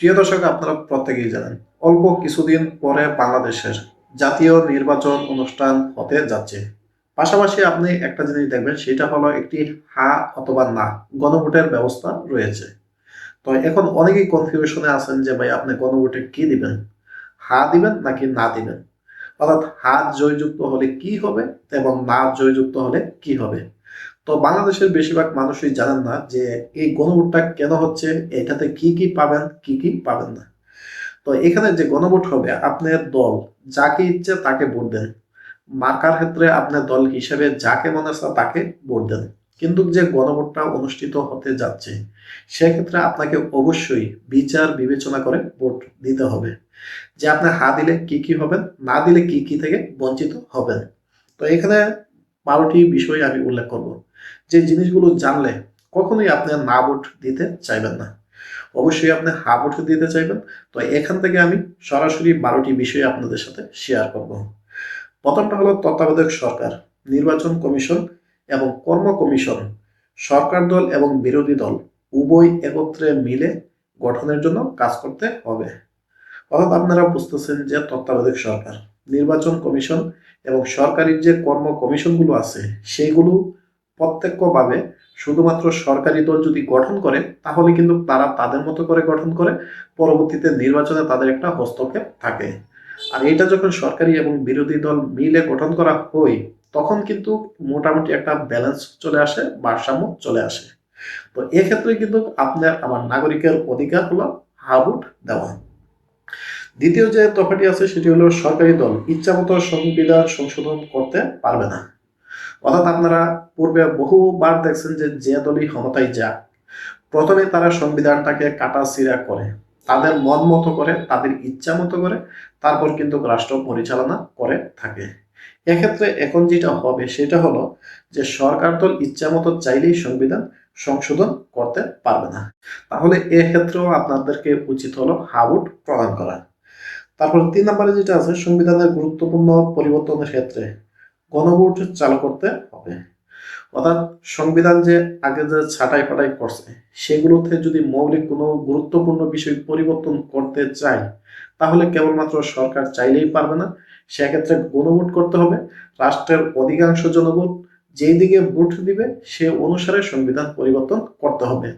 প্রিয় দর্শক, আপনারা প্রত্যেকেই জানেন, অল্প কিছুদিন পরে বাংলাদেশের জাতীয় নির্বাচন অনুষ্ঠান হতে যাচ্ছে। পাশাপাশি আপনি একটা জিনিস দেখবেন, সেটা হলো একটি হা অথবা না গণভোটের ব্যবস্থা রয়েছে। তো এখন অনেকেই কনফিউশনে আছেন যে, ভাই, আপনি গণভোটে কি দিবেন? হা দিবেন নাকি না দিবেন? অর্থাৎ হা জয়যুক্ত হলে কি হবে এবং না জয়যুক্ত হলে কি হবে? তো বাংলাদেশের বেশিরভাগ মানুষই জানেন না যে এই গণভোটটা কেন হচ্ছে, এটাতে কি কি পাবেন, কি কি পাবেন না। তো এখানে যে গণভোট হবে, আপনার দল যাকে ইচ্ছে তাকে ভোট দেন। মার্কার ক্ষেত্রে আপনার দল হিসেবে যাকে মনে হচ্ছে তাকে ভোট দেন। কিন্তু যে গণভোটটা অনুষ্ঠিত হতে যাচ্ছে, সেক্ষেত্রে আপনাকে অবশ্যই বিচার বিবেচনা করে ভোট দিতে হবে। যে আপনি হা দিলে কি কি হবেন, না দিলে কি কি থেকে বঞ্চিত হবেন। তো এখানে বারোটি বিষয় আমি উল্লেখ করব। যে জিনিসগুলো জানলে কখনোই আপনি না ভোট দিতে চাইবেন না। অবশ্যই আপনি হা ভোট দিতে চাইবেন। তো এখান থেকে আমি সরাসরি বারোটি বিষয় আপনাদের সাথে শেয়ার করব। প্রথমটা হলো তত্ত্বাবধায়ক সরকার, নির্বাচন কমিশন এবং কর্ম কমিশন, সরকার দল এবং বিরোধী দল উভয় একত্রে মিলে গঠনের জন্য কাজ করতে হবে। অর্থাৎ আপনারা বুঝতেছেন যে তত্ত্বাবধায়ক সরকার, নির্বাচন কমিশন এবং সরকারি যে কর্ম কমিশনগুলো আছে, সেইগুলো প্রত্যক্ষভাবে শুধুমাত্র সরকারি দল যদি গঠন করে, তাহলে কিন্তু তারা তাদের মতো করে গঠন করে, পরবর্তীতে নির্বাচনে তাদের একটা হস্তক্ষেপ থাকে। আর এটা যখন সরকারি এবং বিরোধী দল মিলে গঠন করা হয়, তখন কিন্তু মোটামুটি একটা ব্যালেন্স চলে আসে, ভারসাম্য চলে আসে। তো এক্ষেত্রে কিন্তু আপনার আমার নাগরিকের অধিকার হলো হাবুট দেওয়া। দ্বিতীয় যে তফাটি আছে, সেটি হলো সরকারি দল ইচ্ছামতো সংবিধান সংশোধন করতে পারবে না। অর্থাৎ আপনারা পূর্বে বহুবার দেখছেন যে যে দলই ক্ষমতায় যাক, প্রথমে তারা সংবিধানটাকে কাটা সিরা করে, তাদের মন মতো করে, তাদের ইচ্ছা মতো করে, তারপর কিন্তু রাষ্ট্র পরিচালনা করে থাকে। এক্ষেত্রে এখন যেটা হবে সেটা হলো যে সরকার দল ইচ্ছা মতো চাইলেই সংবিধান সংশোধন করতে পারবে না। তাহলে এক্ষেত্রেও আপনাদেরকে উচিত হলো হাউট প্রদান করা। তারপর তিন নম্বরে যেটা আছে, সংবিধানের গুরুত্বপূর্ণ পরিবর্তনের ক্ষেত্রে। গণভোট চালু করতে হবে। অর্থাৎ সংবিধান যে আগে যে ছাঁটাই ফাটাই করছে, সেগুলোতে যদি মৌলিক কোনো গুরুত্বপূর্ণ বিষয় পরিবর্তন করতে চায়, তাহলে কেবলমাত্র সরকার চাইলেই পারবে না। সেক্ষেত্রে গণভোট করতে হবে। রাষ্ট্রের অধিকাংশ জনগণ যেই দিকে ভোট দিবে, সে অনুসারে সংবিধান পরিবর্তন করতে হবে।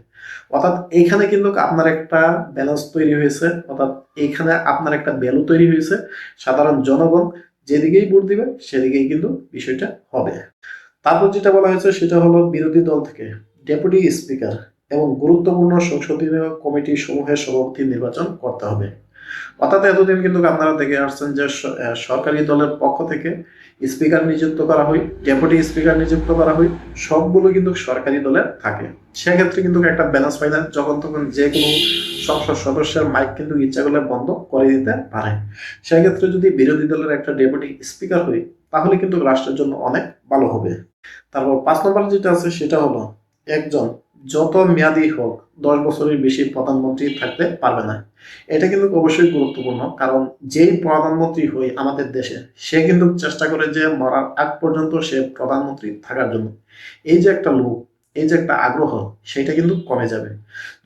অর্থাৎ এইখানে কিন্তু আপনার একটা ব্যালেন্স তৈরি হয়েছে। অর্থাৎ এইখানে আপনার একটা ভ্যালু তৈরি হয়েছে। সাধারণ জনগণ যেদিকেই ভোট দিবে, সেদিকেই কিন্তু বিষয়টা হবে। তারপর যেটা বলা হয়েছে, সেটা হলো বিরোধী দল থেকে ডেপুটি স্পিকার এবং গুরুত্বপূর্ণ সংসদীয় কমিটি সমূহের সভাপতি নির্বাচন করতে হবে। অর্থাৎ এতদিন কিন্তু আপনারা দেখে আসছেন যে সরকারি দলের পক্ষ থেকে স্পিকার নিযুক্ত করা হয়, ডেপুটি স্পিকার নিযুক্ত করা হয়, সবগুলো কিন্তু সরকারি দলের থাকে। সেক্ষেত্রে কিন্তু একটা ব্যালেন্স পাই না, যখন তখন যে কোনো সংসদ সদস্যের মাইক কিন্তু ইচ্ছা করলে বন্ধ করে দিতে পারে। সেক্ষেত্রে যদি বিরোধী দলের একটা ডেপুটি স্পিকার হয়, তাহলে কিন্তু রাষ্ট্রের জন্য অনেক ভালো হবে। তারপর পাঁচ নম্বর যেটা আছে, সেটা হলো একজন যত মেয়াদি হোক, দশ বছরের বেশি প্রধানমন্ত্রী থাকতে পারবে না। এটা কিন্তু অবশ্যই গুরুত্বপূর্ণ, কারণ যেই প্রধানমন্ত্রী হয় আমাদের দেশে, সে কিন্তু চেষ্টা করে যে মরার আগ পর্যন্ত সে প্রধানমন্ত্রী থাকার জন্য। এই যে একটা লোক, এই যে একটা আগ্রহ সেটা কিন্তু কমে যাবে।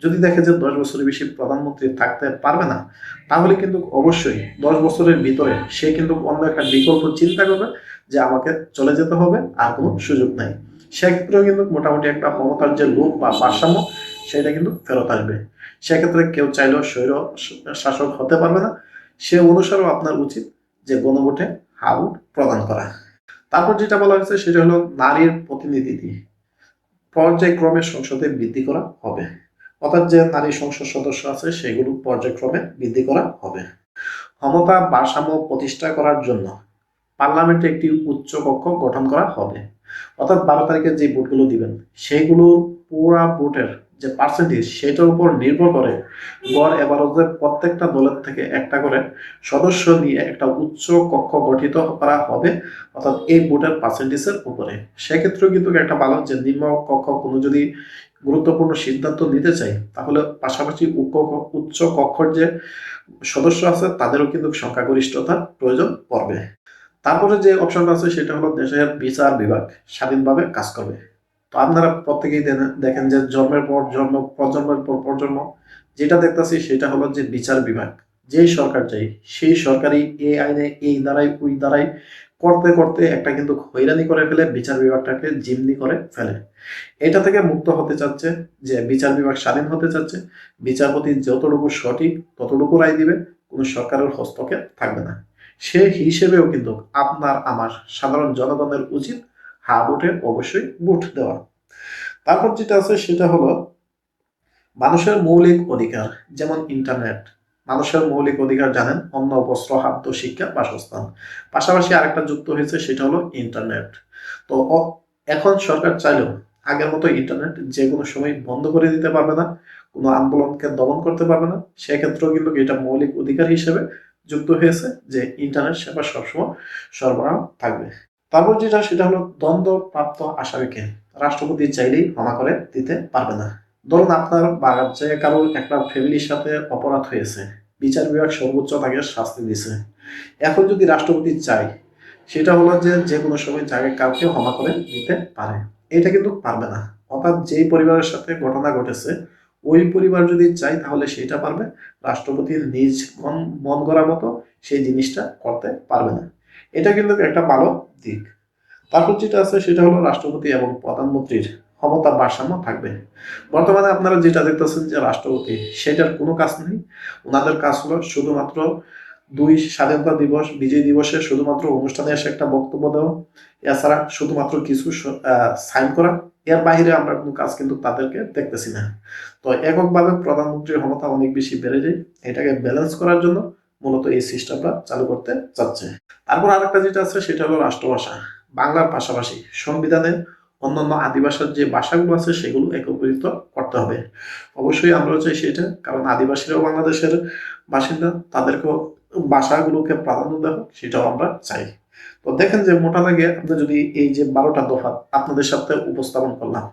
যদি দেখে যে দশ বছরের বেশি প্রধানমন্ত্রী থাকতে পারবে না, তাহলে কিন্তু অবশ্যই দশ বছরের ভিতরে সে কিন্তু অন্য একটা বিকল্প চিন্তা করবে যে আমাকে চলে যেতে হবে, আর কোনো সুযোগ নাই। সেক্ষেত্রেও কিন্তু মোটামুটি একটা ক্ষমতার যে লোক বা ভারসাম্য, সেটা কিন্তু ফেরত আসবে। সেক্ষেত্রে কেউ চাইলেও স্বৈর শাসক হতে পারবে না। সে অনুসারেও আপনার উচিত যে গণভোটে হাউট প্রদান করা। তারপর যেটা বলা হয়েছে, সেটা হলো নারীর প্রতিনিধি পর্যায়ক্রমে সংসদে বৃদ্ধি করা হবে। অর্থাৎ যে নারী সংসদ সদস্য আছে, সেগুলো পর্যায়ক্রমে বৃদ্ধি করা হবে। ক্ষমতা, ভারসাম্য প্রতিষ্ঠা করার জন্য পার্লামেন্টে একটি উচ্চ কক্ষ গঠন করা হবে। অর্থাৎ বারো তারিখে যে ভোটগুলো দিবেন সেইগুলোর পুরা ভোটের যে পার্সেন্টেজ সেটার উপর নির্ভর করে গড় এবারতে প্রত্যেকটা দলের থেকে একটা করে সদস্য নিয়ে একটা উচ্চ কক্ষ গঠিত করা হবে, অর্থাৎ এই ভোটের পার্সেন্টেজের উপরে। সেক্ষেত্রেও কিন্তু একটা ভালো যে নিম্ন কক্ষ কোনো যদি গুরুত্বপূর্ণ সিদ্ধান্ত নিতে চাই তাহলে পাশাপাশি উচ্চ কক্ষর যে সদস্য আছে, তাদেরও কিন্তু সংখ্যাগরিষ্ঠতার প্রয়োজন পড়বে। তারপরে যে অপশনটা আছে সেটা হলো দেশের বিচার বিভাগ স্বাধীনভাবে কাজ করবে। তো আপনারা প্রত্যেকেই দেখেন যে জন্মের পর জন্ম, প্রজন্মের পর প্রজন্ম, যেটা দেখতেছি সেটা হলো যে বিচার বিভাগ। যেই সরকার চাই, সেই সরকারি এই আইনে, এই দ্বারাই, ওই দ্বারাই করতে করতে একটা কিন্তু হয়রানি করে ফেলে, বিচার বিভাগটাকে জিমনি করে ফেলে। এটা থেকে মুক্ত হতে চাচ্ছে যে বিচার বিভাগ স্বাধীন হতে চাচ্ছে, বিচারপতি যতটুকু সঠিক ততটুকু রায় দিবে, কোনো সরকারের হস্তক্ষেপ থাকবে না। সে হিসেবেও কিন্তু আপনার, আমার সাধারণ জনগণের উচিত হা ভোটে অবশ্যই ভোট দেওয়া। তারপর যেটা আছে সেটা হলো মানুষের মৌলিক অধিকার, যেমন ইন্টারনেট। মানুষের মৌলিক অধিকার জানেন, অন্ন, বস্ত্র, খাদ্য, শিক্ষা, বাসস্থান। পাশাপাশি আরেকটা যুক্ত হয়েছে, সেটা হলো ইন্টারনেট। তো এখন সরকার চাইলেও আগের মতো ইন্টারনেট যে কোনো সময় বন্ধ করে দিতে পারবে না, কোনো আন্দোলনকে দমন করতে পারবে না। সেক্ষেত্রেও কিন্তু এটা মৌলিক অধিকার হিসেবে যুক্ত হয়েছে যে ইন্টারনেট সেবা সবসময় সরবরাহ থাকবে। তারপর যেটা, সেটা হলো দ্বন্দ্ব প্রাপ্ত আসামিকে রাষ্ট্রপতি চাইলেই ক্ষমা করে দিতে পারবে না। ধরুন আপনার বা যে কারোর একটা ফ্যামিলির সাথে অপরাধ হয়েছে, বিচার বিভাগ সর্বোচ্চ তাকে শাস্তি দিছে এখন যদি রাষ্ট্রপতি চায়, সেটা হলো যে যে কোনো সময় যাকে কাউকে ক্ষমা করে দিতে পারে। এটা কিন্তু পারবে না। অর্থাৎ যেই পরিবারের সাথে ঘটনা ঘটেছে ওই পরিবার যদি চায় তাহলে সেটা পারবে। রাষ্ট্রপতির নিজ মন করার মতো সেই জিনিসটা করতে পারবে না। এটা কিন্তু একটা ভালো দিক। তারপর যেটা আছে সেটা হলো রাষ্ট্রপতি এবং প্রধানমন্ত্রীর ক্ষমতা ভারসাম্য থাকবে। বর্তমানে আপনারা যেটা দেখতেছেন যে রাষ্ট্রপতি, সেটার কোনো কাজ নেই। ওনাদের কাজ হলো শুধুমাত্র দুই স্বাধীনতা দিবস, বিজয় দিবসে শুধুমাত্র অনুষ্ঠানে এসে একটা বক্তব্য দেওয়া। এছাড়া শুধুমাত্র কিছু সাইন করা। এর বাইরে আমরা কোনো কাজ কিন্তু তাদেরকে দেখতেছি না। তো এককভাবে প্রধানমন্ত্রীর ক্ষমতা অনেক বেশি বেড়ে যায়, এটাকে ব্যালেন্স করার জন্য মূলত এই সিস্টেমটা চালু করতে চাচ্ছে। তারপর আরেকটা যেটা আছে, সেটা হলো রাষ্ট্রভাষা। বাংলার পাশাপাশি সংবিধানের অন্যান্য আদিবাসীর যে ভাষাগুলো আছে, সেগুলো একত্রিত করতে হবে। অবশ্যই আমরাও চাই সেটা, কারণ আদিবাসীরাও বাংলাদেশের বাসিন্দা, তাদেরকেও ভাষাগুলোকে প্রাধান্য দেওয়া সেটাও আমরা চাই। তো দেখেন যে মোটা দাগে আপনি যদি এই যে বারোটা দফা আপনাদের সাথে উপস্থাপন করলাম,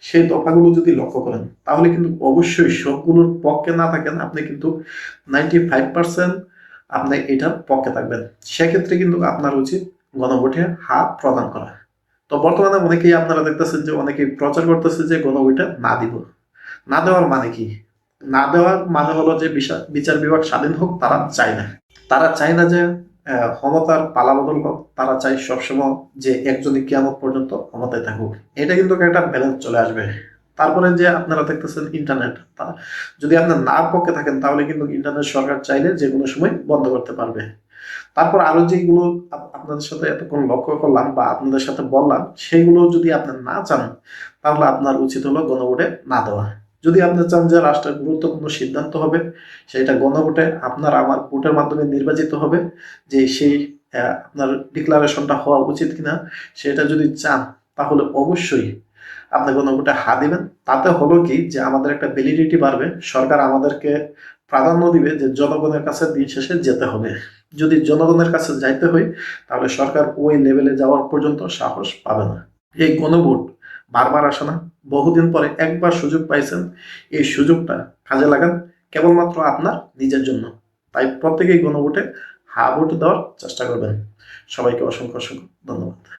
সেই দফাগুলো যদি লক্ষ্য করেন, তাহলে কিন্তু অবশ্যই সবগুলোর পক্ষে না থাকেন আপনি কিন্তু নাইনটি ফাইভ পার্সেন্ট আপনি এটার পক্ষে থাকবেন। সেক্ষেত্রে কিন্তু আপনার উচিত গণভোটে হাত প্রদান করা। তো বর্তমানে অনেকেই আপনারা দেখতেছেন যে অনেকেই প্রচার করতেছে যে গণভোটে না দিব। না দেওয়ার মানে কি? না দেওয়ার মানে হলো যে বিচার- বিভাগ স্বাধীন হোক, তারা চায় না। তারা চায় না যে ক্ষমতার পালাবদল তারা চায় সবসময় যে একজনই কিয়ামত পর্যন্ত ক্ষমতায় থাকুক। এটা কিন্তু একটা ব্যালেন্স চলে আসবে। তারপরে যে আপনারা দেখতেছেন ইন্টারনেট যদি আপনার না পক্ষে থাকেন, তাহলে কিন্তু ইন্টারনেট সরকার চাইলে যে কোনো সময় বন্ধ করতে পারবে। তারপর আরও যেগুলো আপনাদের সাথে এতক্ষণ লক্ষ্য করলাম বা আপনাদের সাথে বললাম সেগুলো যদি আপনি না চান, তাহলে আপনার উচিত হলো গণভোটে না দেওয়া। যদি আপনি চান যে রাষ্ট্রের গুরুত্বপূর্ণ সিদ্ধান্ত হবে, সেটা গণভোটে আপনার আমার ভোটের মাধ্যমে নির্বাচিত হবে, যে সেই আপনার ডিক্লারেশনটা হওয়া উচিত কিনা, সেটা যদি চান, তাহলে অবশ্যই আপনি গণভোটে হা দিবেন। তাতে হলো কি যে আমাদের একটা ভ্যালিডিটি বাড়বে, সরকার আমাদেরকে প্রাধান্য দিবে যে জনগণের কাছে দিন শেষে যেতে হবে। যদি জনগণের কাছে যাইতে হয়, তাহলে সরকার ওই লেভেলে যাওয়ার পর্যন্ত সাহস পাবে না। এই গণভোট বারবার আসে না বহুদিন পরে একবার সুযোগ পাইছেন, এই সুযোগটা কাজে লাগান কেবলমাত্র আপনার নিজের জন্য। তাই প্রত্যেকেই গণভোটে হা ভোট দেওয়ার চেষ্টা করবেন। সবাইকে অসংখ্য অসংখ্য ধন্যবাদ।